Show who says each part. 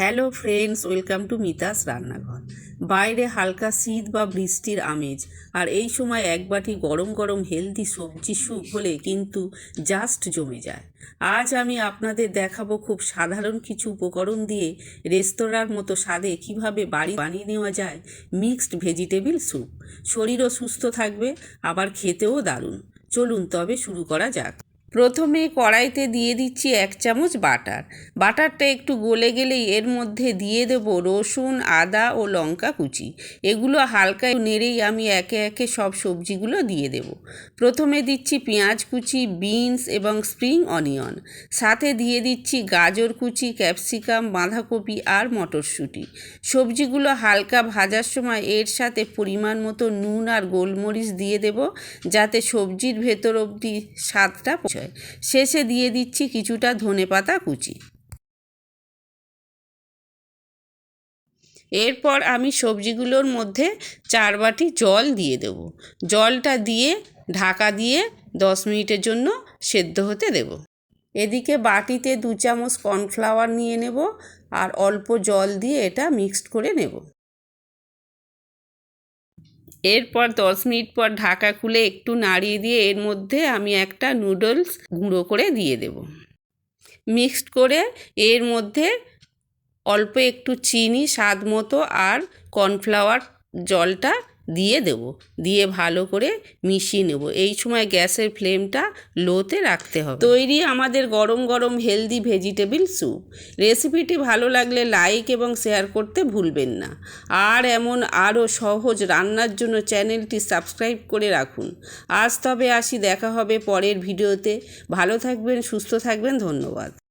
Speaker 1: Hello friends welcome to Mita's রান্নাঘর। বাইরে হালকা শীত বা বৃষ্টির আমেজ, আর এই সময় এক বাটি গরম গরম হেলদি সবজি স্যুপ হলে কিন্তু জাস্ট জমে যায়। আজ আমি আপনাদের দেখাবো খুব সাধারণ কিছু উপকরণ দিয়ে রেস্তোরাঁর মতো স্বাদে কীভাবে বাড়ি বানিয়ে নেওয়া যায় মিক্সড ভেজিটেবিল স্যুপ শরীরও সুস্থ থাকবে, আবার খেতেও দারুণ। চলুন তবে শুরু করা যাক। প্রথমে কড়াইতে দিয়ে দিচ্ছি এক চামচ বাটার। বাটারটা একটু গলে গেলেই এর মধ্যে দিয়ে দেব রসুন, আদা ও লঙ্কা কুচি। এগুলো হালকা নেড়েই আমি একে একে সব সবজিগুলো দিয়ে দেব। প্রথমে দিচ্ছি পেঁয়াজ কুচি, বিনস এবং স্প্রিং অনিয়ন। সাথে দিয়ে দিচ্ছি গাজর কুচি, ক্যাপসিকাম, বাঁধাকপি আর মটরশুঁটি। সবজিগুলো হালকা ভাজার সময় এর সাথে পরিমাণ মতো নুন আর গোলমরিচ দিয়ে দেব, যাতে সবজির ভেতর অবধি স্বাদটা পৌঁছায় শেষে দিয়ে দিচ্ছি কিছুটা ধনেপাতা কুচি। এরপর আমি সবজিগুলোর মধ্যে চার বাটি জল দিয়ে দেব। জলটা দিয়ে, ঢাকা দিয়ে দশ মিনিটের জন্য সেদ্ধ হতে দেব। এদিকে বাটিতে দু চামচ কর্নফ্লাওয়ার নিয়ে নেব আর অল্প জল দিয়ে এটা মিক্সড করে নেব। এরপর দশ মিনিট পর ঢাকা খুলে একটু নাড়িয়ে দিয়ে এর মধ্যে আমি একটা নুডলস গুঁড়ো করে দিয়ে দেব। মিক্সড করে এর মধ্যে অল্প একটু চিনি, স্বাদ মতো আর কর্নফ্লাওয়ার জলটা দিয়ে দেব। দিয়ে ভালো করে মিশিয়ে নেব। এই সময় গ্যাসের ফ্লেমটা লোতে রাখতে হবে। তৈরি আমাদের গরম গরম হেলদি ভেজিটেবিল স্যুপ। রেসিপিটি ভালো লাগলে লাইক এবং শেয়ার করতে ভুলবেন না। আর এমন আরও সহজ রান্নার জন্য চ্যানেলটি সাবস্ক্রাইব করে রাখুন। আজ তবে আসি, দেখা হবে পরের ভিডিওতে। ভালো থাকবেন, সুস্থ থাকবেন, ধন্যবাদ।